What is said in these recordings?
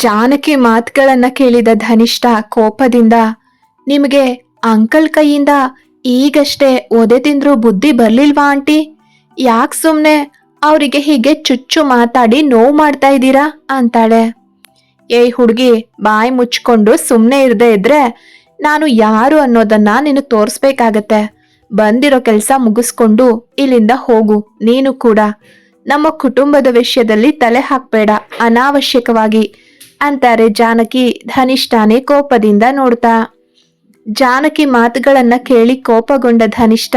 ಜಾನಕಿ ಮಾತುಗಳನ್ನ ಕೇಳಿದ ಧನಿಷ್ಠ ಕೋಪದಿಂದ, ನಿಮಗೆ ಅಂಕಲ್ ಕೈಯಿಂದ ಈಗಷ್ಟೇ ಒದೆ ತಿಂದ್ರೂ ಬುದ್ಧಿ ಬರ್ಲಿಲ್ವಾ ಆಂಟಿ? ಯಾಕೆ ಸುಮ್ಮನೆ ಅವರಿಗೆ ಹೀಗೆ ಚುಚ್ಚು ಮಾತಾಡಿ ನೋವು ಮಾಡ್ತಾ ಇದ್ದೀರಾ? ಅಂತಾಳೆ. ಏಯ್ ಹುಡುಗಿ, ಬಾಯಿ ಮುಚ್ಕೊಂಡು ಸುಮ್ಮನೆ ಇರದೆ ಇದ್ರೆ ನಾನು ಯಾರು ಅನ್ನೋದನ್ನ ನೀನು ತೋರಿಸ್ಬೇಕಾಗತ್ತೆ. ಬಂದಿರೋ ಕೆಲಸ ಮುಗಿಸ್ಕೊಂಡು ಇಲ್ಲಿಂದ ಹೋಗು, ನೀನು ಕೂಡ. ನಮ್ಮ ಕುಟುಂಬದ ವಿಷಯದಲ್ಲಿ ತಲೆ ಹಾಕ್ಬೇಡ, ಅನಾವಶ್ಯಕವಾಗಿ. ಅಂತಾರೆ ಜಾನಕಿ ಧನಿಷ್ಠಾನೇ ಕೋಪದಿಂದ ನೋಡ್ತಾ. ಜಾನಕಿ ಮಾತುಗಳನ್ನ ಕೇಳಿ ಕೋಪಗೊಂಡ ಧನಿಷ್ಠ,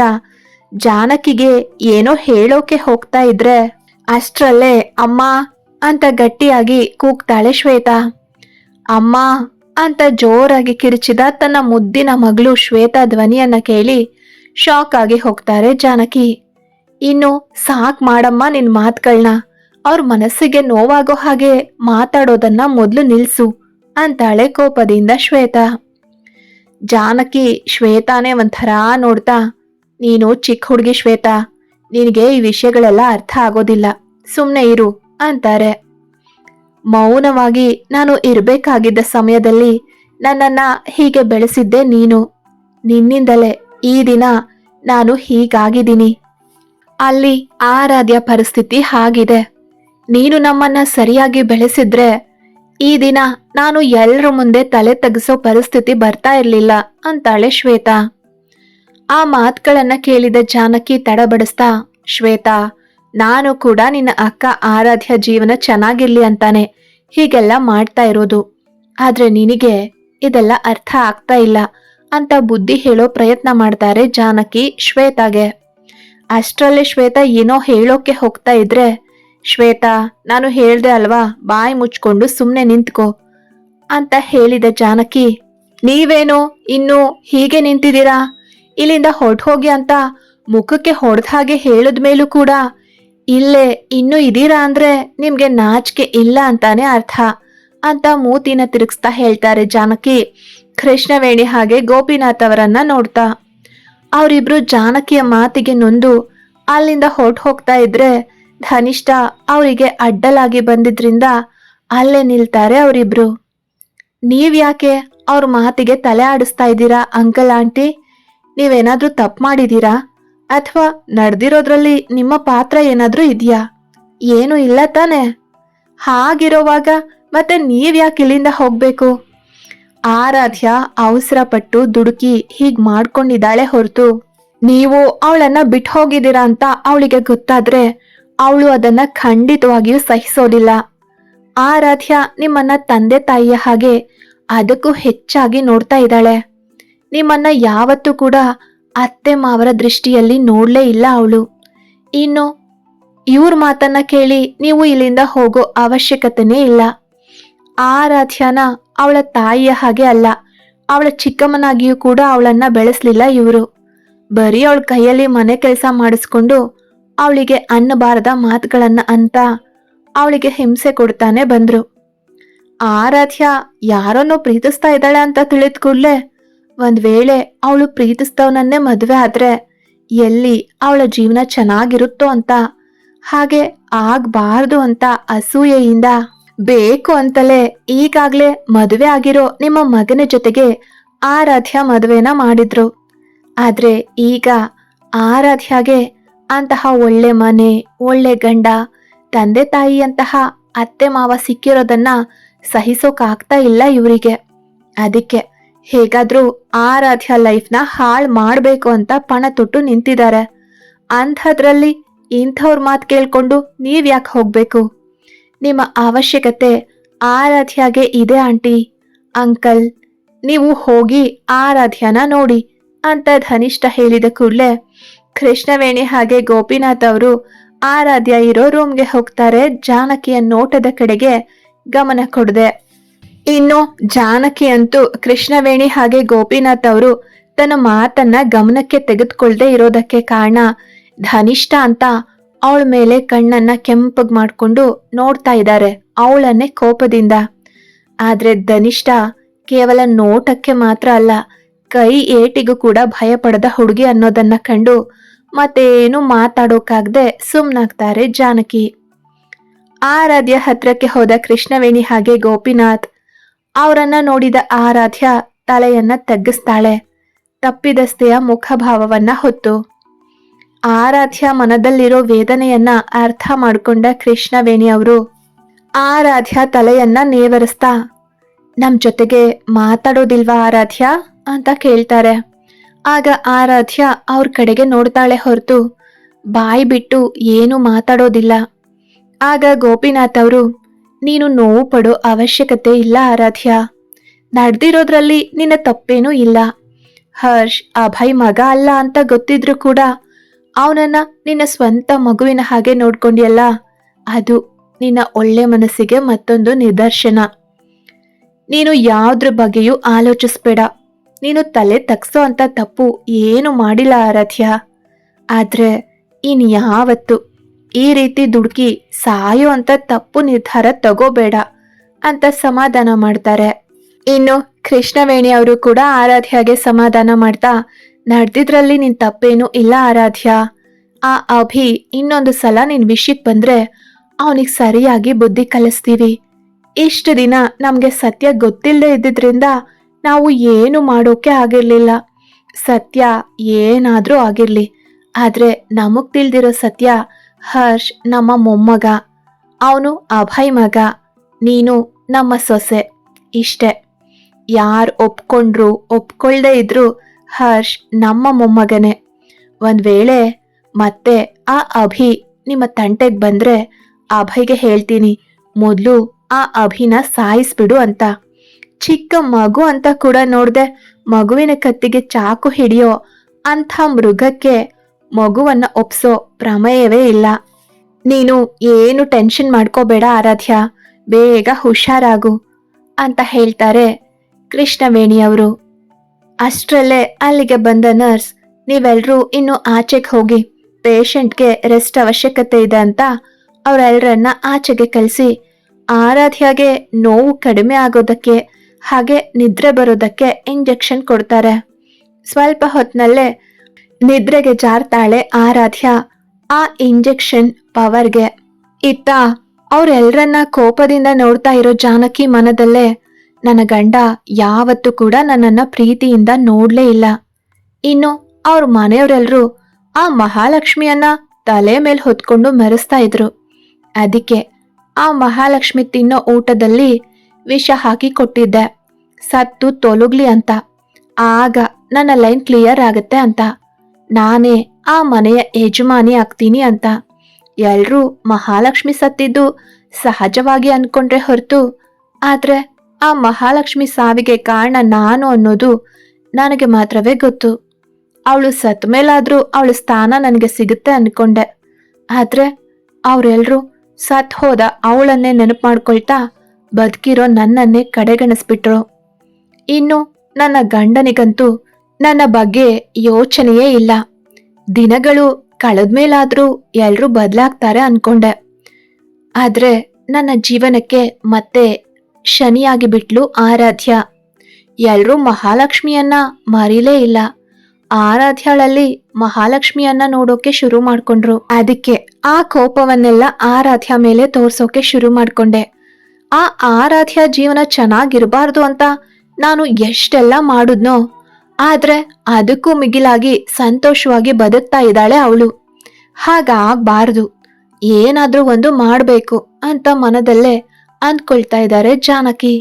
ಜಾನಕಿಗೆ ಏನೋ ಹೇಳೋಕೆ ಹೋಗ್ತಾ ಇದ್ರೆ, ಅಷ್ಟರಲ್ಲೇ ಅಮ್ಮ ಅಂತ ಗಟ್ಟಿಯಾಗಿ ಕೂಗ್ತಾಳೆ ಶ್ವೇತಾ. ಅಮ್ಮ ಅಂತ ಜೋರಾಗಿ ಕಿರಿಚಿದ ತನ್ನ ಮುದ್ದಿನ ಮಗಳು ಶ್ವೇತಾ ಧ್ವನಿಯನ್ನ ಕೇಳಿ ಶಾಕ್ ಆಗಿ ಹೋಗ್ತಾರೆ ಜಾನಕಿ. ಇನ್ನು ಸಾಕ್ ಮಾಡಮ್ಮ ನಿನ್ ಮಾತುಗಳನ್ನ ಅವ್ರ ಮನಸ್ಸಿಗೆ ನೋವಾಗೋ ಹಾಗೆ ಮಾತಾಡೋದನ್ನ ಮೊದಲು ನಿಲ್ಸು ಅಂತಾಳೆ ಕೋಪದಿಂದ ಶ್ವೇತಾ. ಜಾನಕಿ ಶ್ವೇತಾನೇ ಒಂಥರ ನೋಡ್ತಾ, ನೀನು ಚಿಕ್ಕ ಹುಡುಗಿ ಶ್ವೇತಾ, ನಿನಗೆ ಈ ವಿಷಯಗಳೆಲ್ಲ ಅರ್ಥ ಆಗೋದಿಲ್ಲ ಸುಮ್ಮನೆ ಇರು, ಅಂತಾರೆ. ಮೌನವಾಗಿ, ನಾನು ಇರಬೇಕಾಗಿದ್ದ ಸಮಯದಲ್ಲಿ ನನ್ನನ್ನ ಹೀಗೆ ಬೆಳೆಸಿದ್ದೆ ನೀನು. ನಿನ್ನಿಂದಲೇ ಈ ದಿನ ನಾನು ಹೀಗಾಗಿದ್ದೀನಿ. ಅಲ್ಲಿ ಆರಾಧ್ಯ ಪರಿಸ್ಥಿತಿ ಹಾಗಿದೆ ನೀನು ನಮ್ಮನ್ನ ಸರಿಯಾಗಿ ಬೆಳೆಸಿದ್ರೆ ಈ ದಿನ ನಾನು ಎಲ್ಲರ ಮುಂದೆ ತಲೆ ತಗ್ಸೋ ಪರಿಸ್ಥಿತಿ ಬರ್ತಾ ಇರಲಿಲ್ಲ ಅಂತಾಳೆ ಶ್ವೇತಾ. ಆ ಮಾತುಗಳನ್ನ ಕೇಳಿದ ಜಾನಕಿ ತಡಬಡಿಸ್ತಾ, ಶ್ವೇತಾ, ನಾನು ಕೂಡ ನಿನ್ನ ಅಕ್ಕ ಆರಾಧ್ಯ ಜೀವನ ಚೆನ್ನಾಗಿರ್ಲಿ ಅಂತಾನೆ. ಹೀಗೆಲ್ಲ ಮಾಡ್ತಾ ಇರೋದು. ಆದ್ರೆ ನಿನಗೆ ಇದೆಲ್ಲ ಅರ್ಥ ಆಗ್ತಾ ಇಲ್ಲ ಅಂತ ಬುದ್ಧಿ ಹೇಳೋ ಪ್ರಯತ್ನ ಮಾಡ್ತಾರೆ ಜಾನಕಿ ಶ್ವೇತಾಗೆ. ಅಷ್ಟರಲ್ಲಿ ಶ್ವೇತಾ ಏನೋ ಹೇಳೋಕೆ ಹೋಗ್ತಾ ಇದ್ರೆ ಶ್ವೇತಾ, ನಾನು ಹೇಳ್ದೆ ಅಲ್ವಾ? ಬಾಯಿ ಮುಚ್ಕೊಂಡು ಸುಮ್ಮನೆ ನಿಂತ್ಕೋ ಅಂತ ಹೇಳಿದ ಜಾನಕಿ. ನೀವೇನು ಇನ್ನು ಹೀಗೆ ನಿಂತಿದ್ದೀರಾ? ಇಲ್ಲಿಂದ ಹೊರಟೋಗಿ ಅಂತ ಮುಖಕ್ಕೆ ಹೊಡೆದ ಹಾಗೆ ಹೇಳಿದ ಮೇಲೂ ಕೂಡ ಇಲ್ಲೇ ಇನ್ನು ಇದೀರಾ ಅಂದ್ರೆ ನಿಮ್ಗೆ ನಾಚಿಕೆ ಇಲ್ಲ ಅಂತಾನೆ ಅರ್ಥ ಅಂತ ಮೂತಿನ ತಿರುಗಿಸ್ತಾ ಹೇಳ್ತಾರೆ ಜಾನಕಿ. ಕೃಷ್ಣವೇಣಿ ಹಾಗೆ ಗೋಪಿನಾಥ್ ಅವರನ್ನ ನೋಡ್ತಾ. ಅವರಿಬ್ರು ಜಾನಕಿಯ ಮಾತಿಗೆ ನೊಂದು ಅಲ್ಲಿಂದ ಹೊರಟು ಹೋಗ್ತಾ ಇದ್ರೆ ಧನಿಷ್ಠ ಅವರಿಗೆ ಅಡ್ಡಲಾಗಿ ಬಂದಿದ್ರಿಂದ ಅಲ್ಲೇ ನಿಲ್ತಾರೆ ಅವರಿಬ್ರು. ನೀವ್ಯಾಕೆ ಅವ್ರ ಮಾತಿಗೆ ತಲೆ ಆಡಿಸ್ತಾ ಇದ್ದೀರಾ, ಅಂಕಲ್ ಆಂಟಿ? ನೀವೇನಾದ್ರೂ ತಪ್ಪು ಮಾಡಿದೀರಾ ಅಥವಾ ನಡೆದಿರೋದ್ರಲ್ಲಿ ನಿಮ್ಮ ಪಾತ್ರ ಏನಾದ್ರೂ ಇದೆಯಾ? ಏನು ಇಲ್ಲ ತಾನೆ. ಹಾಗಿರೋವಾಗ ಮತ್ತೆ ನೀವ್ಯಾಕೆ ಇಲ್ಲಿಂದ ಹೋಗ್ಬೇಕು? ಆರಾಧ್ಯ ಅವಸರ ಪಟ್ಟು ದುಡುಕಿ ಹೀಗ್ ಮಾಡ್ಕೊಂಡಿದ್ದಾಳೆ ಹೊರತು. ನೀವು ಅವಳನ್ನ ಬಿಟ್ಟು ಹೋಗಿದ್ದೀರಾ ಅಂತ ಅವಳಿಗೆ ಗೊತ್ತಾದ್ರೆ ಅವಳು ಅದನ್ನ ಖಂಡಿತವಾಗಿಯೂ ಸಹಿಸೋದಿಲ್ಲ. ಆರಾಧ್ಯ ನಿಮ್ಮನ್ನ ತಂದೆ ತಾಯಿಯ ಹಾಗೆ ಅದಕ್ಕೂ ಹೆಚ್ಚಾಗಿ ನೋಡ್ತಾ ಇದ್ದಾಳೆ. ನಿಮ್ಮನ್ನ ಯಾವತ್ತೂ ಕೂಡ ಅತ್ತೆ ಮಾವರ ದೃಷ್ಟಿಯಲ್ಲಿ ನೋಡ್ಲೇ ಇಲ್ಲ ಅವಳು. ಇನ್ನು ಇವ್ರ ಮಾತನ್ನ ಕೇಳಿ ನೀವು ಇಲ್ಲಿಂದ ಹೋಗೋ ಅವಶ್ಯಕತೆನೇ ಇಲ್ಲ. ಆರಾಧ್ಯನ ಅವಳ ತಾಯಿಯ ಹಾಗೆ ಅಲ್ಲ, ಅವಳ ಚಿಕ್ಕಮ್ಮನಾಗಿಯೂ ಕೂಡ ಅವಳನ್ನ ಬೆಳೆಸ್ಲಿಲ್ಲ ಇವರು. ಬರೀ ಅವಳ ಕೈಯಲ್ಲಿ ಮನೆ ಕೆಲಸ ಮಾಡಿಸ್ಕೊಂಡು ಅವಳಿಗೆ ಅನ್ನಬಾರದ ಮಾತುಗಳನ್ನ ಅಂತ ಅವಳಿಗೆ ಹಿಂಸೆ ಕೊಡ್ತಾನೆ ಬಂದ್ರು. ಆರಾಧ್ಯ ಯಾರನ್ನೋ ಪ್ರೀತಿಸ್ತಾ ಇದ್ದಾಳೆ ಅಂತ ತಿಳಿದ ಕೂಡಲೇ ಒಂದ್ ವೇಳೆ ಅವಳು ಪ್ರೀತಿಸ್ತವನನ್ನೇ ಮದುವೆ ಆದ್ರೆ ಎಲ್ಲಿ ಅವಳ ಜೀವನ ಚೆನ್ನಾಗಿರುತ್ತೋ ಅಂತ, ಹಾಗೆ ಆಗ್ಬಾರ್ದು ಅಂತ ಅಸೂಯೆಯಿಂದ ಬೇಕು ಅಂತಲೇ ಈಗಾಗ್ಲೇ ಮದುವೆ ಆಗಿರೋ ನಿಮ್ಮ ಮಗನ ಜೊತೆಗೆ ಆರಾಧ್ಯ ಮದುವೆನ ಮಾಡಿದ್ರು. ಆದ್ರೆ ಈಗ ಆರಾಧ್ಯಗೆ ಅಂತಹ ಒಳ್ಳೆ ಮನೆ, ಒಳ್ಳೆ ಗಂಡ, ತಂದೆ ತಾಯಿಯಂತಹ ಅತ್ತೆ ಮಾವ ಸಿಕ್ಕಿರೋದನ್ನ ಸಹಿಸೋಕಾಗ್ತಾ ಇಲ್ಲ ಇವರಿಗೆ. ಅದಕ್ಕೆ ಹೇಗಾದ್ರೂ ಆರಾಧ್ಯ ಲೈಫ್ನ ಹಾಳು ಮಾಡಬೇಕು ಅಂತ ಪಣ ತೊಟ್ಟು ನಿಂತಿದ್ದಾರೆ. ಅಂಥದ್ರಲ್ಲಿ ಇಂಥವ್ರ ಮಾತು ಕೇಳ್ಕೊಂಡು ನೀವ್ ಯಾಕೆ ಹೋಗ್ಬೇಕು? ನಿಮ್ಮ ಅವಶ್ಯಕತೆ ಆರಾಧ್ಯಗೆ ಇದೆ ಆಂಟಿ. ಅಂಕಲ್, ನೀವು ಹೋಗಿ ಆರಾಧ್ಯನ ನೋಡಿ ಅಂತ ಧನಿಷ್ಠ ಹೇಳಿದ ಕೂಡಲೇ ಕೃಷ್ಣವೇಣಿ ಹಾಗೆ ಗೋಪಿನಾಥ್ ಅವರು ಆರಾಧ್ಯ ಇರೋ ರೂಮ್ಗೆ ಹೋಗ್ತಾರೆ. ಜಾನಕಿಯ ನೋಟದ ಕಡೆಗೆ ಗಮನ ಕೊಡದೆ. ಇನ್ನು ಜಾನಕಿ ಅಂತೂ ಕೃಷ್ಣವೇಣಿ ಹಾಗೆ ಗೋಪಿನಾಥ್ ಅವರು ತನ್ನ ಮಾತನ್ನ ಗಮನಕ್ಕೆ ತೆಗೆದುಕೊಳ್ಳದೆ ಇರೋದಕ್ಕೆ ಕಾರಣ ಧನಿಷ್ಠ ಅಂತ ಅವಳ ಮೇಲೆ ಕಣ್ಣನ್ನ ಕೆಂಪಗ್ ಮಾಡ್ಕೊಂಡು ನೋಡ್ತಾ ಇದ್ದಾರೆ ಅವಳನ್ನೇ ಕೋಪದಿಂದ. ಆದ್ರೆ ಧನಿಷ್ಠ ಕೇವಲ ನೋಟಕ್ಕೆ ಮಾತ್ರ ಅಲ್ಲ ಕೈ ಏಟಿಗೂ ಕೂಡ ಭಯ ಪಡದ ಹುಡುಗಿ ಅನ್ನೋದನ್ನ ಕಂಡು ಮತ್ತೇನು ಮಾತಾಡೋಕಾಗ್ದೆ ಸುಮ್ನಾಗ್ತಾರೆ ಜಾನಕಿ. ಆರಾಧ್ಯ ಹತ್ರಕ್ಕೆ ಹೋದ ಕೃಷ್ಣವೇಣಿ ಹಾಗೆ ಗೋಪಿನಾಥ್, ಅವರನ್ನ ನೋಡಿದ ಆರಾಧ್ಯ ತಲೆಯನ್ನ ತಗ್ಗಿಸ್ತಾಳೆ. ತಪ್ಪಿದಸ್ತೆಯ ಮುಖಭಾವವನ್ನ ಹೊತ್ತು. ಆರಾಧ್ಯ ಮನದಲ್ಲಿರೋ ವೇದನೆಯನ್ನ ಅರ್ಥ ಮಾಡಿಕೊಂಡ ಕೃಷ್ಣವೇಣಿ ಅವರು, ಆರಾಧ್ಯ ತಲೆಯನ್ನ ನೇವರಿಸ್ತಾ, ನಮ್ ಜೊತೆಗೆ ಮಾತಾಡೋದಿಲ್ವಾ ಆರಾಧ್ಯ? ಅಂತ ಕೇಳ್ತಾರೆ. ಆಗ ಆರಾಧ್ಯ ಅವ್ರ ಕಡೆಗೆ ನೋಡ್ತಾಳೆ ಹೊರತು, ಬಾಯಿ ಬಿಟ್ಟು ಏನು ಮಾತಾಡೋದಿಲ್ಲ. ಆಗ ಗೋಪಿನಾಥ್ ಅವರು, ನೀನು ನೋವು ಪಡೋ ಅವಶ್ಯಕತೆ ಇಲ್ಲ ಆರಾಧ್ಯ. ನಡೆದಿರೋದ್ರಲ್ಲಿ ನಿನ್ನ ತಪ್ಪೇನೂ ಇಲ್ಲ. ಹರ್ಷ್, ಅಭಯ್ ಮಗ ಅಲ್ಲ ಅಂತ ಗೊತ್ತಿದ್ರು ಕೂಡ ಅವನನ್ನ ನಿನ್ನ ಸ್ವಂತ ಮಗುವಿನ ಹಾಗೆ ನೋಡ್ಕೊಂಡಿಯಲ್ಲ, ಅದು ನಿನ್ನ ಒಳ್ಳೆ ಮನಸ್ಸಿಗೆ ಮತ್ತೊಂದು ನಿದರ್ಶನ. ನೀನು ಯಾವುದ್ರ ಬಗ್ಗೆಯೂ ಆಲೋಚಿಸ್ಬೇಡ. ನೀನು ತಲೆ ತಗ್ಸೋ ಅಂತ ತಪ್ಪು ಏನು ಮಾಡಿಲ್ಲ ಆರಾಧ್ಯ. ಆದರೆ ಇನ್ ಯಾವತ್ತು ಈ ರೀತಿ ದುಡುಕಿ ಸಾಯೋ ಅಂತ ತಪ್ಪು ನಿರ್ಧಾರ ತಗೋಬೇಡ ಅಂತ ಸಮಾಧಾನ ಮಾಡ್ತಾರೆ. ಇನ್ನು ಕೃಷ್ಣವೇಣಿ ಅವರು ಕೂಡ ಆರಾಧ್ಯಗೆ ಸಮಾಧಾನ ಮಾಡ್ತಾ ನಡೆದಿದ್ರಲ್ಲಿ ನಿನ್ ತಪ್ಪೇನೂ ಇಲ್ಲ ಆರಾಧ್ಯ. ಆ ಅಭಿ ಇನ್ನೊಂದು ಸಲ ನಿನ್ ವಿಷಯಕ್ಕೆ ಬಂದ್ರೆ ಅವನಿಗೆ ಸರಿಯಾಗಿ ಬುದ್ಧಿ ಕಲಿಸ್ತೀವಿ. ಇಷ್ಟು ದಿನ ನಮಗೆ ಸತ್ಯ ಗೊತ್ತಿಲ್ಲದೆ ಇದ್ದಿದ್ರಿಂದ ನಾವು ಏನು ಮಾಡೋಕೆ ಆಗಿರ್ಲಿಲ್ಲ. ಸತ್ಯ ಏನಾದ್ರೂ ಆಗಿರ್ಲಿ. ಆದ್ರೆ ನಮಗ್ ತಿಳಿದಿರೋ ಸತ್ಯ, ಹರ್ಷ್ ನಮ್ಮ ಮೊಮ್ಮಗ, ಅವನು ಅಭಯ್ ಮಗ, ನೀನು ನಮ್ಮ ಸೊಸೆ ಇಷ್ಟೆ. ಯಾರು ಒಪ್ಕೊಂಡ್ರು, ಒಪ್ಕೊಳ್ದೇ ಇದ್ರು ಹರ್ಷ್ ನಮ್ಮ ಮೊಮ್ಮಗನೇ. ಒಂದ್ ವೇಳೆ ಮತ್ತೆ ಆ ಅಭಿ ನಿಮ್ಮ ತಂಟೆಗೆ ಬಂದ್ರೆ ಅಭಯ್ಗೆ ಹೇಳ್ತೀನಿ, ಮೊದಲು ಆ ಅಭಿನ ಸಾಯಿಸ್ಬಿಡು ಅಂತ. ಚಿಕ್ಕ ಮಗು ಅಂತ ಕೂಡ ನೋಡ್ದೆ, ಮಗುವಿನ ಕತ್ತಿಗೆ ಚಾಕು ಹಿಡಿಯೋ ಅಂಥ ಮೃಗಕ್ಕೆ ಮಗುವನ್ನ ಒಪ್ಸೋ ಪ್ರಮೇಯವೇ ಇಲ್ಲ. ನೀನು ಏನು ಟೆನ್ಷನ್ ಮಾಡ್ಕೋಬೇಡ ಆರಾಧ್ಯ, ಬೇಗ ಹುಷಾರಾಗು ಅಂತ ಹೇಳ್ತಾರೆ ಕೃಷ್ಣವೇಣಿಯವರು ಅಷ್ಟರಲ್ಲೇ ಅಲ್ಲಿಗೆ ಬಂದ ನರ್ಸ್ ನೀವೆಲ್ಲರೂ ಇನ್ನು ಆಚೆಗೆ ಹೋಗಿ ಪೇಷಂಟ್ಗೆ ರೆಸ್ಟ್ ಅವಶ್ಯಕತೆ ಇದೆ ಅಂತ ಅವರೆಲ್ಲರನ್ನ ಆಚೆಗೆ ಕಳಿಸಿ, ಆರಾಧ್ಯಗೆ ನೋವು ಕಡಿಮೆ ಆಗೋದಕ್ಕೆ ಹಾಗೆ ನಿದ್ರೆ ಬರೋದಕ್ಕೆ ಇಂಜೆಕ್ಷನ್ ಕೊಡ್ತಾರೆ. ಸ್ವಲ್ಪ ಹೊತ್ತಿನಲ್ಲೇ ನಿದ್ರೆಗೆ ಜಾರ್ತಾಳೆ ಆರಾಧ್ಯ. ಆ ಇಂಜೆಕ್ಷನ್ ಪವರ್ಗೆ ಇತ್ತ ಅವರೆಲ್ಲರನ್ನ ಕೋಪದಿಂದ ನೋಡ್ತಾ ಇರೋ ಜಾನಕಿ ಮನದಲ್ಲೇ, ನನ್ನ ಗಂಡ ಯಾವತ್ತೂ ಕೂಡ ನನ್ನನ್ನ ಪ್ರೀತಿಯಿಂದ ನೋಡ್ಲೇ ಇಲ್ಲ. ಇನ್ನು ಅವ್ರ ಮನೆಯವರೆಲ್ಲರೂ ಆ ಮಹಾಲಕ್ಷ್ಮಿಯನ್ನ ತಲೆ ಮೇಲೆ ಹೊತ್ಕೊಂಡು ಮೆರೆಸ್ತಾ ಇದ್ರು. ಅದಕ್ಕೆ ಆ ಮಹಾಲಕ್ಷ್ಮಿ ತಿನ್ನೋ ಊಟದಲ್ಲಿ ವಿಷ ಹಾಕಿ ಕೊಟ್ಟಿದ್ದೆ. ಸತ್ತು ತೊಲಗ್ಲಿ ಅಂತ. ಆಗ ನನ್ನ ಲೈನ್ ಕ್ಲಿಯರ್ ಆಗತ್ತೆ ಅಂತ. ನಾನೇ ಆ ಮನೆಯ ಯಜಮಾನಿ ಆಗ್ತೀನಿ ಅಂತ. ಎಲ್ರೂ ಮಹಾಲಕ್ಷ್ಮಿ ಸತ್ತಿದ್ದು ಸಹಜವಾಗಿ ಅನ್ಕೊಂಡ್ರೆ ಹೊರತು. ಆದ್ರೆ ಆ ಮಹಾಲಕ್ಷ್ಮಿ ಸಾವಿಗೆ ಕಾರಣ ನಾನು ಅನ್ನೋದು ನನಗೆ ಮಾತ್ರವೇ ಗೊತ್ತು. ಅವಳು ಸತ್ ಮೇಲಾದ್ರೂ ಅವಳ ಸ್ಥಾನ ನನಗೆ ಸಿಗುತ್ತೆ ಅನ್ಕೊಂಡೆ. ಆದ್ರೆ ಅವರೆಲ್ಲರೂ ಸತ್ ಹೋದ ಅವಳನ್ನೇ ನೆನಪು ಮಾಡ್ಕೊಳ್ತಾ ಬದುಕಿರೋ ನನ್ನನ್ನೇ ಕಡೆಗಣಿಸ್ಬಿಟ್ರು. ಇನ್ನು ನನ್ನ ಗಂಡನಿಗಂತೂ ನನ್ನ ಬಗ್ಗೆ ಯೋಚನೆಯೇ ಇಲ್ಲ. ದಿನಗಳು ಕಳೆದ್ಮೇಲಾದ್ರೂ ಎಲ್ಲರೂ ಬದಲಾಗ್ತಾರೆ ಅನ್ಕೊಂಡೆ. ಆದ್ರೆ ನನ್ನ ಜೀವನಕ್ಕೆ ಮತ್ತೆ ಶನಿಯಾಗಿ ಬಿಟ್ಲು ಆರಾಧ್ಯ. ಎಲ್ಲರೂ ಮಹಾಲಕ್ಷ್ಮಿಯನ್ನ ಮರೀಲೇ ಇಲ್ಲ. ಆರಾಧ್ಯಳಲ್ಲಿ ಮಹಾಲಕ್ಷ್ಮಿಯನ್ನ ನೋಡೋಕೆ ಶುರು ಮಾಡ್ಕೊಂಡ್ರು. ಅದಕ್ಕೆ ಆ ಕೋಪವನ್ನೆಲ್ಲ ಆರಾಧ್ಯ ಮೇಲೆ ತೋರ್ಸೋಕೆ ಶುರು ಮಾಡ್ಕೊಂಡೆ. ಆ ಆರಾಧ್ಯ ಜೀವನ ಚೆನ್ನಾಗಿರಬಾರ್ದು ಅಂತ ನಾನು ಎಷ್ಟೆಲ್ಲ ಮಾಡುದ್ನೋ, ಆದ್ರೆ ಅದಕ್ಕೂ ಮಿಗಿಲಾಗಿ ಸಂತೋಷವಾಗಿ ಬದುಕ್ತಾ ಇದ್ದಾಳೆ ಅವಳು. ಹಾಗಾಗಬಾರ್ದು ಏನಾದರೂ ಒಂದು ಮಾಡಬೇಕು ಅಂತ ಮನದಲ್ಲೇ ಅಂದ್ಕೊಳ್ತಾ ಇದ್ದಾರೆ ಜಾನಕಿ.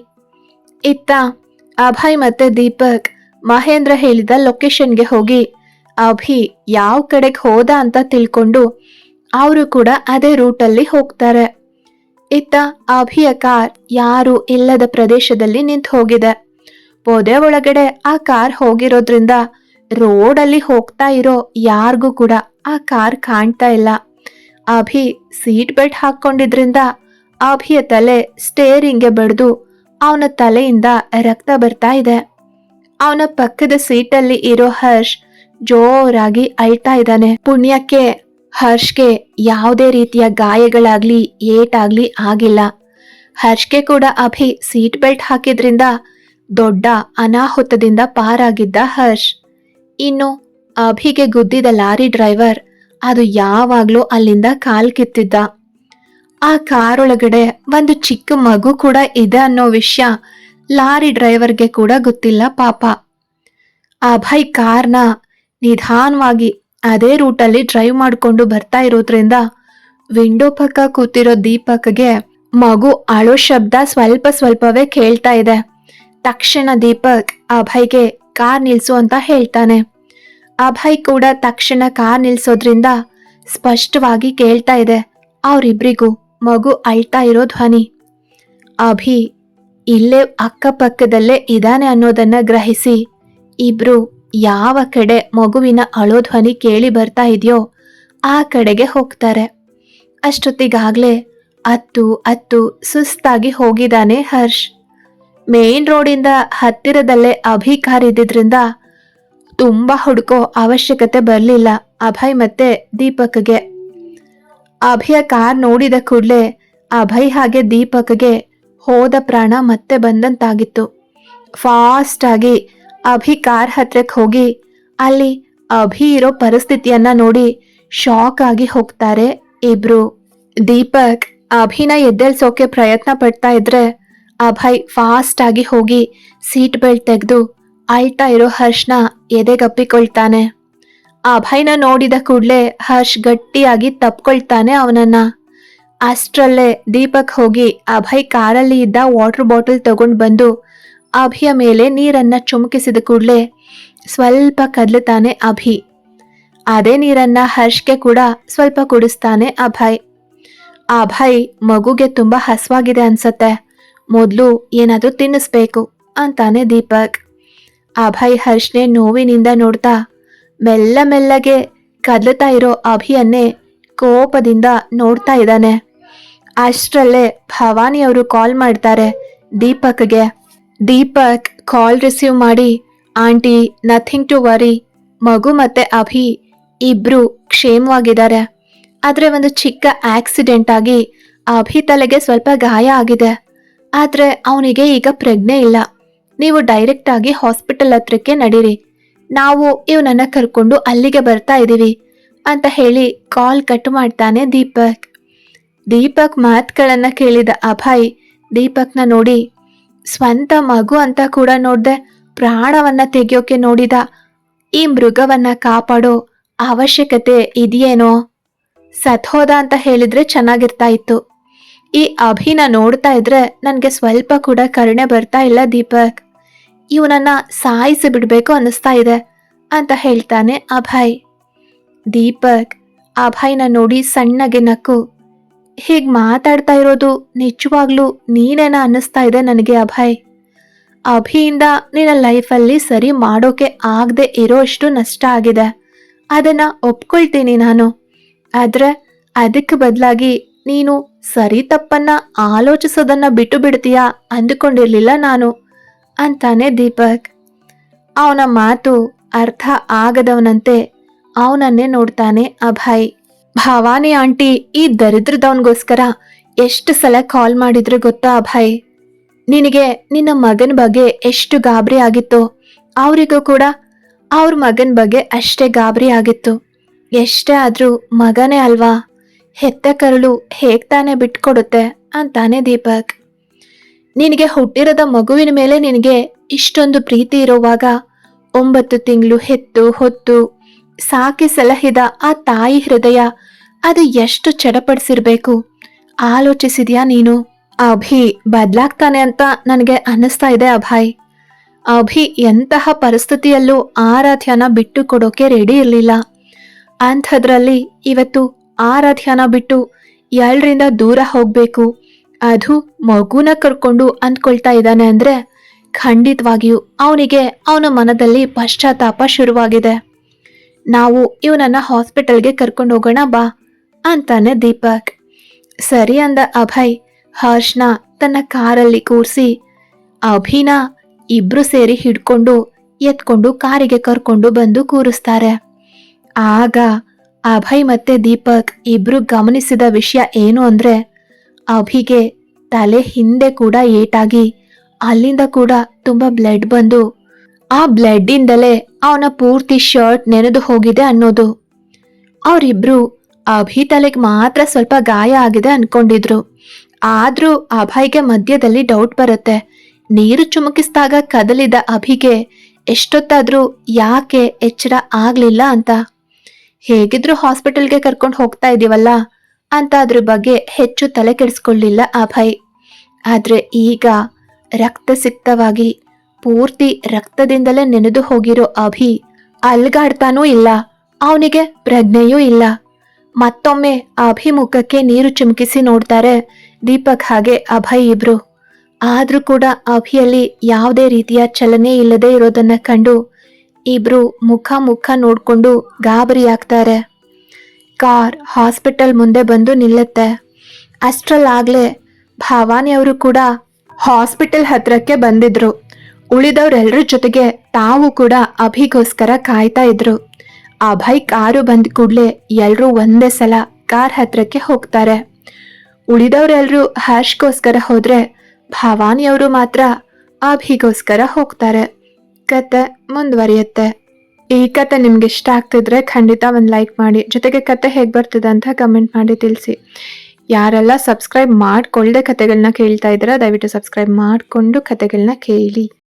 ಇತ್ತ ಅಭಯ್ ಮತ್ತೆ ದೀಪಕ್, ಮಹೇಂದ್ರ ಹೇಳಿದ ಲೊಕೇಶನ್ಗೆ ಹೋಗಿ, ಅಭಿ ಯಾವ ಕಡೆಗೆ ಹೋದ ಅಂತ ತಿಳ್ಕೊಂಡು ಅವರು ಕೂಡ ಅದೇ ರೂಟಲ್ಲಿ ಹೋಗ್ತಾರೆ. ಇತ್ತ ಅಭಿಯ ಕಾರ್ ಯಾರು ಇಲ್ಲದ ಪ್ರದೇಶದಲ್ಲಿ ನಿಂತು ಹೋಗಿದೆ. ಪೊದೆ ಒಳಗಡೆ ಆ ಕಾರ್ ಹೋಗಿರೋದ್ರಿಂದ ರೋಡಲ್ಲಿ ಹೋಗ್ತಾ ಇರೋ ಯಾರಿಗೂ ಕೂಡ ಆ ಕಾರ್ ಕಾಣ್ತಾ ಇಲ್ಲ. ಅಭಿ ಸೀಟ್ ಬೆಲ್ಟ್ ಹಾಕೊಂಡಿದ್ರಿಂದ ಅಭಿಯ ತಲೆ ಸ್ಟೇರಿಂಗ್ಗೆ ಬಡ್ದು ಅವನ ತಲೆಯಿಂದ ರಕ್ತ ಬರ್ತಾ ಇದೆ. ಅವನ ಪಕ್ಕದ ಸೀಟಲ್ಲಿ ಇರೋ ಹರ್ಷ್ ಜೋರಾಗಿ ಅಳ್ತಾ ಇದ್ದಾನೆ. ಪುಣ್ಯಕ್ಕೆ ಹರ್ಷ್ಗೆ ಯಾವುದೇ ರೀತಿಯ ಗಾಯಗಳಾಗ್ಲಿ ಏಟಾಗ್ಲಿ ಆಗಿಲ್ಲ. ಹರ್ಷ್ಗೆ ಕೂಡ ಅಭಿ ಸೀಟ್ ಬೆಲ್ಟ್ ಹಾಕಿದ್ರಿಂದ ದೊಡ್ಡ ಅನಾಹುತದಿಂದ ಪಾರಾಗಿದ್ದ ಹರ್ಷ್. ಇನ್ನು ಅಭಿಗೆ ಗುದ್ದಿದ ಲಾರಿ ಡ್ರೈವರ್ ಅದು ಯಾವಾಗ್ಲೂ ಅಲ್ಲಿಂದ ಕಾಲ್ ಕಿತ್ತಿದ್ದ. ಆ ಕಾರೊಳಗಡೆ ಒಂದು ಚಿಕ್ಕ ಮಗು ಕೂಡ ಇದೆ ಅನ್ನೋ ವಿಷಯ ಲಾರಿ ಡ್ರೈವರ್ಗೆ ಕೂಡ ಗೊತ್ತಿಲ್ಲ ಪಾಪ. ಅಭಯ್ ಕಾರ್ನ ನಿಧಾನವಾಗಿ ಅದೇ ರೂಟಲ್ಲಿ ಡ್ರೈವ್ ಮಾಡಿಕೊಂಡು ಬರ್ತಾ ಇರೋದ್ರಿಂದ ವಿಂಡೋ ಪಕ್ಕ ಕೂತಿರೋ ದೀಪಕ್ಗೆ ಮಗು ಅಳೋ ಶಬ್ದ ಸ್ವಲ್ಪ ಸ್ವಲ್ಪವೇ ಕೇಳ್ತಾ ಇದೆ. ತಕ್ಷಣ ದೀಪಕ್ ಅಭಯ್ಗೆ ಕಾರ್ ನಿಲ್ಸು ಅಂತ ಹೇಳ್ತಾನೆ. ಅಭಯ್ ಕೂಡ ತಕ್ಷಣ ಕಾರ್ ನಿಲ್ಸೋದ್ರಿಂದ ಸ್ಪಷ್ಟವಾಗಿ ಕೇಳ್ತಾ ಇದೆ, ಅವರಿಬ್ರಿಗೂ ಮಗು ಅಳ್ತಾ ಇರೋ ಧ್ವನಿ. ಅಭಿ ಇಲ್ಲೇ ಅಕ್ಕಪಕ್ಕದಲ್ಲೇ ಇದಾನೆ ಅನ್ನೋದನ್ನ ಗ್ರಹಿಸಿ, ಇಬ್ರು ಯಾವ ಕಡೆ ಮಗುವಿನ ಅಳೋ ಧ್ವನಿ ಕೇಳಿ ಬರ್ತಾ ಇದೆಯೋ ಆ ಕಡೆಗೆ ಹೋಗ್ತಾರೆ. ಅಷ್ಟೊತ್ತಿಗಾಗ್ಲೇ ಅತ್ತು ಅತ್ತು ಸುಸ್ತಾಗಿ ಹೋಗಿದ್ದಾನೆ ಹರ್ಷ್. ಮೇನ್ ರೋಡಿಂದ ಹತ್ತಿರದಲ್ಲೇ ಅಭಿ ಕಾರ್ ಇದ್ದಿದ್ರಿಂದ ತುಂಬಾ ಹುಡುಕೋ ಅವಶ್ಯಕತೆ ಬರಲಿಲ್ಲ. ಅಭಯ್ ಮತ್ತೆ ದೀಪಕ್ಗೆ. ಅಭಯ ಕಾರ್ ನೋಡಿದ ಕೂಡಲೇ ಅಭಯ್ ಹಾಗೆ ದೀಪಕ್ಗೆ ಹೋದ ಪ್ರಾಣ ಮತ್ತೆ ಬಂದಂತಾಗಿತ್ತು. ಫಾಸ್ಟ್ ಆಗಿ ಅಭಿ ಕಾರ್ ಹತ್ರಕ್ಕೆ ಹೋಗಿ ಅಲ್ಲಿ ಅಭಿ ಇರೋ ಪರಿಸ್ಥಿತಿಯನ್ನ ನೋಡಿ ಶಾಕ್ ಆಗಿ ಹೋಗ್ತಾರೆ ಇಬ್ರು. ದೀಪಕ್ ಅಭಿನ ಎದ್ದೇಳ್ಸೋಕೆ ಪ್ರಯತ್ನ ಪಡ್ತಾ ಇದ್ರೆ ಅಭಯ್ ಫಾಸ್ಟ್ ಆಗಿ ಹೋಗಿ ಸೀಟ್ ಬೆಲ್ಟ್ ತೆಗೆದು ಅಳ್ತಾ ಇರೋ ಹರ್ಷ್ನ ಎದೆಗಪ್ಪಿಕೊಳ್ತಾನೆ. ಅಭಯ್ನ ನೋಡಿದ ಕೂಡಲೇ ಹರ್ಷ್ ಗಟ್ಟಿಯಾಗಿ ತಪ್ಕೊಳ್ತಾನೆ ಅವನನ್ನ. ಅಷ್ಟರಲ್ಲೇ ದೀಪಕ್ ಹೋಗಿ ಅಭಯ್ ಕಾರಲ್ಲಿ ಇದ್ದ ವಾಟರ್ ಬಾಟಲ್ ತಗೊಂಡು ಬಂದು ಅಭಿಯ ಮೇಲೆ ನೀರನ್ನ ಚುಮುಕಿಸಿದ ಕೂಡಲೇ ಸ್ವಲ್ಪ ಕದಲುತ್ತಾನೆ ಅಭಿ. ಅದೇ ನೀರನ್ನ ಹರ್ಷ್ಗೆ ಕೂಡ ಸ್ವಲ್ಪ ಕುಡಿಸ್ತಾನೆ ಅಭಯ್. ಅಭಯ್ ಮಗುಗೆ ತುಂಬಾ ಹಸವಾಗಿದೆ ಅನ್ಸತ್ತೆ. ಮೊದಲು ಏನಾದರೂ ತಿನ್ನಿಸ್ಬೇಕು ಅಂತಾನೆ ದೀಪಕ್. ಅಭಯ್ ಹರ್ಷ್ನೆ ನೋವಿನಿಂದ ನೋಡ್ತಾ ಮೆಲ್ಲ ಮೆಲ್ಲಗೆ ಕದಲುತ್ತಾ ಇರೋ ಅಭಿಯನ್ನೇ ಕೋಪದಿಂದ ನೋಡ್ತಾ ಇದ್ದಾನೆ. ಅಷ್ಟರಲ್ಲೇ ಭವಾನಿ ಅವರು ಕಾಲ್ ಮಾಡ್ತಾರೆ ದೀಪಕ್ಗೆ. ದೀಪಕ್ ಕಾಲ್ ರಿಸೀವ್ ಮಾಡಿ, ಆಂಟಿ, ನಥಿಂಗ್ ಟು ವರಿ. ಮಗು ಮತ್ತೆ ಅಭಿ ಇಬ್ರು ಕ್ಷೇಮವಾಗಿದ್ದಾರೆ. ಆದರೆ ಒಂದು ಚಿಕ್ಕ ಆಕ್ಸಿಡೆಂಟ್ ಆಗಿ ಅಭಿ ತಲೆಗೆ ಸ್ವಲ್ಪ ಗಾಯ ಆಗಿದೆ. ಆದ್ರೆ ಅವನಿಗೆ ಈಗ ಪ್ರಜ್ಞೆ ಇಲ್ಲ. ನೀವು ಡೈರೆಕ್ಟ್ ಆಗಿ ಹಾಸ್ಪಿಟಲ್ ಹತ್ರಕ್ಕೆ ನಡೀರಿ. ನಾವು ಇವನನ್ನ ಕರ್ಕೊಂಡು ಅಲ್ಲಿಗೆ ಬರ್ತಾ ಇದ್ದೀವಿ ಅಂತ ಹೇಳಿ ಕಾಲ್ ಕಟ್ ಮಾಡ್ತಾನೆ ದೀಪಕ್. ದೀಪಕ್ ಮಾತುಗಳನ್ನ ಕೇಳಿದ ಅಭಯ್, ದೀಪಕ್ನ ನೋಡಿ, ಸ್ವಂತ ಮಗು ಅಂತ ಕೂಡ ನೋಡ್ದೆ ಪ್ರಾಣವನ್ನ ತೆಗೆಯೋಕೆ ನೋಡಿದ, ಈ ಮೃಗವನ್ನ ಕಾಪಾಡೋ ಅವಶ್ಯಕತೆ ಇದೆಯೇನೋ? ಸತ್ಹೋದ ಅಂತ ಹೇಳಿದ್ರೆ ಚೆನ್ನಾಗಿರ್ತಾ ಇತ್ತು. ಈ ಅಭಿನ ನೋಡ್ತಾ ಇದ್ರೆ ನನಗೆ ಸ್ವಲ್ಪ ಕೂಡ ಕರುಣೆ ಬರ್ತಾ ಇಲ್ಲ ದೀಪಕ್. ಇವನನ್ನ ಸಾಯಿಸಿ ಬಿಡಬೇಕು ಅನ್ನಿಸ್ತಾ ಇದೆ ಅಂತ ಹೇಳ್ತಾನೆ ಅಭಯ್. ದೀಪಕ್, ಅಭಯ್ನ ನೋಡಿ ಸಣ್ಣಗೆ ನಕ್ಕು. ಹೀಗೆ ಮಾತಾಡ್ತಾ ಇರೋದು ನಿಜವಾಗ್ಲೂ ನೀನೇನ ಅನ್ನಿಸ್ತಾ ಇದೆ ನನಗೆ ಅಭಯ್. ಅಭಿಯಿಂದ ನಿನ್ನ ಲೈಫಲ್ಲಿ ಸರಿ ಮಾಡೋಕೆ ಆಗದೆ ಇರೋಷ್ಟು ನಷ್ಟ ಆಗಿದೆ. ಅದನ್ನ ಒಪ್ಕೊಳ್ತೀನಿ ನಾನು. ಆದ್ರೆ ಅದಕ್ಕೆ ಬದಲಾಗಿ ನೀನು ಸರಿ ತಪ್ಪನ್ನ ಆಲೋಚಿಸೋದನ್ನ ಬಿಟ್ಟು ಬಿಡ್ತೀಯಾ ಅಂದುಕೊಂಡಿರ್ಲಿಲ್ಲ ನಾನು ಅಂತಾನೆ ದೀಪಕ್. ಅವನ ಮಾತು ಅರ್ಥ ಆಗದವನಂತೆ ಅವನನ್ನೇ ನೋಡ್ತಾನೆ ಅಭಯ್. ಭವಾನಿ ಆಂಟಿ ಈ ದರಿದ್ರದವನ್ಗೋಸ್ಕರ ಎಷ್ಟು ಸಲ ಕಾಲ್ ಮಾಡಿದ್ರು ಗೊತ್ತಾ ಅಭಯ್? ನಿನಗೆ ನಿನ್ನ ಮಗನ ಬಗ್ಗೆ ಎಷ್ಟು ಗಾಬರಿ ಆಗಿತ್ತು ಅವರಿಗೂ ಕೂಡ ಅವ್ರ ಮಗನ ಬಗ್ಗೆ ಅಷ್ಟೇ ಗಾಬರಿ ಆಗಿತ್ತು. ಎಷ್ಟೇ ಆದರೂ ಮಗನೇ ಅಲ್ವಾ? ಹೆತ್ತ ಕರಳು ಹೇಗ್ ತಾನೇ ಬಿಟ್ಕೊಡುತ್ತೆ ಅಂತಾನೆ ದೀಪಕ್. ನಿನಗೆ ಹುಟ್ಟಿರದ ಮಗುವಿನ ಮೇಲೆ ನಿನಗೆ ಇಷ್ಟೊಂದು ಪ್ರೀತಿ ಇರುವಾಗ ಒಂಬತ್ತು ತಿಂಗಳು ಹೆತ್ತು ಹೊತ್ತು ಸಾಕಿ ಸಲಹಿದ ಆ ತಾಯಿ ಹೃದಯ ಅದು ಎಷ್ಟು ಚಡಪಡಿಸಿರ್ಬೇಕು. ಆಲೋಚಿಸಿದ್ಯಾ ನೀನು? ಅಭಿ ಬದ್ಲಾಗ್ತಾನೆ ಅಂತ ನನಗೆ ಅನ್ನಿಸ್ತಾ ಇದೆ ಅಭಾಯ್. ಅಭಿ ಎಂತಹ ಪರಿಸ್ಥಿತಿಯಲ್ಲೂ ಆರಾಧ್ಯನ ಬಿಟ್ಟು ಕೊಡೋಕೆ ರೆಡಿ ಇರಲಿಲ್ಲ. ಅಂಥದ್ರಲ್ಲಿ ಇವತ್ತು ಆರಾಧ್ಯನ ಬಿಟ್ಟು ಎರಡರಿಂದ ದೂರ ಹೋಗ್ಬೇಕು. ಅದು ಮಗುನ ಕರ್ಕೊಂಡು ಅಂದ್ಕೊಳ್ತಾ ಇದ್ದಾನೆ ಅಂದ್ರೆ ಖಂಡಿತವಾಗಿಯೂ ಅವನಿಗೆ ಅವನ ಮನದಲ್ಲಿ ಪಶ್ಚಾತ್ತಾಪ ಶುರುವಾಗಿದೆ. ನಾವು ಇವನನ್ನ ಹಾಸ್ಪಿಟಲ್ಗೆ ಕರ್ಕೊಂಡು ಹೋಗೋಣ ಬಾ ಅಂತಾನೆ ದೀಪಕ್. ಸರಿ ಅಂದ ಅಭಯ್, ಹರ್ಷ್ನ ತನ್ನ ಕಾರಲ್ಲಿ ಕೂರಿಸಿ, ಅಭಿನ ಇಬ್ರು ಸೇರಿ ಹಿಡ್ಕೊಂಡು ಎತ್ಕೊಂಡು ಕಾರಿಗೆ ಕರ್ಕೊಂಡು ಬಂದು ಕೂರಿಸ್ತಾರೆ. ಆಗ ಅಭಯ್ ಮತ್ತೆ ದೀಪಕ್ ಇಬ್ರು ಗಮನಿಸಿದ ವಿಷಯ ಏನು ಅಂದ್ರೆ, ಅಭಿಗೆ ತಲೆ ಹಿಂದೆ ಕೂಡ ಏಟಾಗಿ, ಅಲ್ಲಿಂದ ಕೂಡ ತುಂಬಾ ಬ್ಲಡ್ ಬಂದು, ಆ ಬ್ಲಡ್ ಇಂದಲೇ ಅವನ ಪೂರ್ತಿ ಶರ್ಟ್ ನೆನೆದು ಹೋಗಿದೆ ಅನ್ನೋದು. ಅವರಿಬ್ರು ಅಭಿ ತಲೆಗೆ ಮಾತ್ರ ಸ್ವಲ್ಪ ಗಾಯ ಆಗಿದೆ ಅನ್ಕೊಂಡಿದ್ರು. ಆದ್ರೂ ಅಭಯ್ಗೆ ಮಧ್ಯದಲ್ಲಿ ಡೌಟ್ ಬರುತ್ತೆ. ನೀರು ಚುಮುಕಿಸಿದಾಗ ಕದಲಿದ ಅಭಿಗೆ, ಎಷ್ಟೊತ್ತಾದ್ರೂ ಯಾಕೆ ಎಚ್ಚರ ಆಗ್ಲಿಲ್ಲ? ಅಂತ ಹೇಗಿದ್ರು ಹಾಸ್ಪಿಟಲ್ಗೆ ಕರ್ಕೊಂಡು ಹೋಗ್ತಾ ಇದೀವಲ್ಲ? ಅಂತ ಅದ್ರ ಬಗ್ಗೆ ಹೆಚ್ಚು ತಲೆ ಕೆಡಿಸ್ಕೊಳ್ಳಿಲ್ಲ ಅಭಯ್. ಆದ್ರೆ ಈಗ ರಕ್ತ ಸಿಕ್ತವಾಗಿ ಪೂರ್ತಿ ರಕ್ತದಿಂದಲೇ ನೆನೆದು ಹೋಗಿರೋ ಅಭಿ ಅಲ್ಗಾಡ್ತಾನೂ ಇಲ್ಲ, ಅವನಿಗೆ ಪ್ರಜ್ಞೆಯೂ ಇಲ್ಲ. ಮತ್ತೊಮ್ಮೆ ಅಭಿ ಮುಖಕ್ಕೆ ನೀರು ಚಿಮುಕಿಸಿ ನೋಡ್ತಾರೆ ದೀಪಕ್ ಹಾಗೆ ಅಭಯ್ ಇಬ್ರು. ಆದ್ರೂ ಕೂಡ ಅಭಿಯಲ್ಲಿ ಯಾವುದೇ ರೀತಿಯ ಚಲನೆ ಇಲ್ಲದೆ ಇರೋದನ್ನ ಕಂಡು ಇಬ್ರು ಮುಖ ಮುಖ ನೋಡ್ಕೊಂಡು ಗಾಬರಿಯಾಗ್ತಾರೆ ಕಾರ್ ಹಾಸ್ಪಿಟಲ್ ಮುಂದೆ ಬಂದು ನಿಲ್ಲುತ್ತೆ. ಅಷ್ಟರಲ್ಲಾಗ್ಲೇ ಭವಾನಿ ಅವರು ಕೂಡ ಹಾಸ್ಪಿಟಲ್ ಹತ್ರಕ್ಕೆ ಬಂದಿದ್ರು. ಉಳಿದವರೆಲ್ಲರ ಜೊತೆಗೆ ತಾವು ಕೂಡ ಅಭಿಗೋಸ್ಕರ ಕಾಯ್ತಾ ಇದ್ರು. ಅಭಯ್ ಕಾರು ಬಂದ ಕೂಡಲೇ ಎಲ್ಲರೂ ಒಂದೇ ಸಲ ಕಾರ್ ಹತ್ರಕ್ಕೆ ಹೋಗ್ತಾರೆ. ಉಳಿದವರೆಲ್ಲರೂ ಹರ್ಷ್ಗೋಸ್ಕರ ಹೋದ್ರೆ ಭವಾನಿಯವರು ಮಾತ್ರ ಅಭಿಗೋಸ್ಕರ ಹೋಗ್ತಾರೆ. ಕತೆ ಮುಂದುವರಿಯುತ್ತೆ. ಈ ಕತೆ ನಿಮ್ಗೆ ಇಷ್ಟ ಆಗ್ತಿದ್ರೆ ಖಂಡಿತ ಒಂದು ಲೈಕ್ ಮಾಡಿ. ಜೊತೆಗೆ ಕತೆ ಹೇಗೆ ಬರ್ತಿದೆ ಅಂತ ಕಮೆಂಟ್ ಮಾಡಿ ತಿಳಿಸಿ. ಯಾರೆಲ್ಲ ಸಬ್ಸ್ಕ್ರೈಬ್ ಮಾಡ್ಕೊಳ್ಳದೆ ಕತೆಗಳನ್ನ ಕೇಳ್ತಾ ಇದ್ದೀರಾ, ದಯವಿಟ್ಟು ಸಬ್ಸ್ಕ್ರೈಬ್ ಮಾಡಿಕೊಂಡು ಕತೆಗಳನ್ನ ಕೇಳಿ.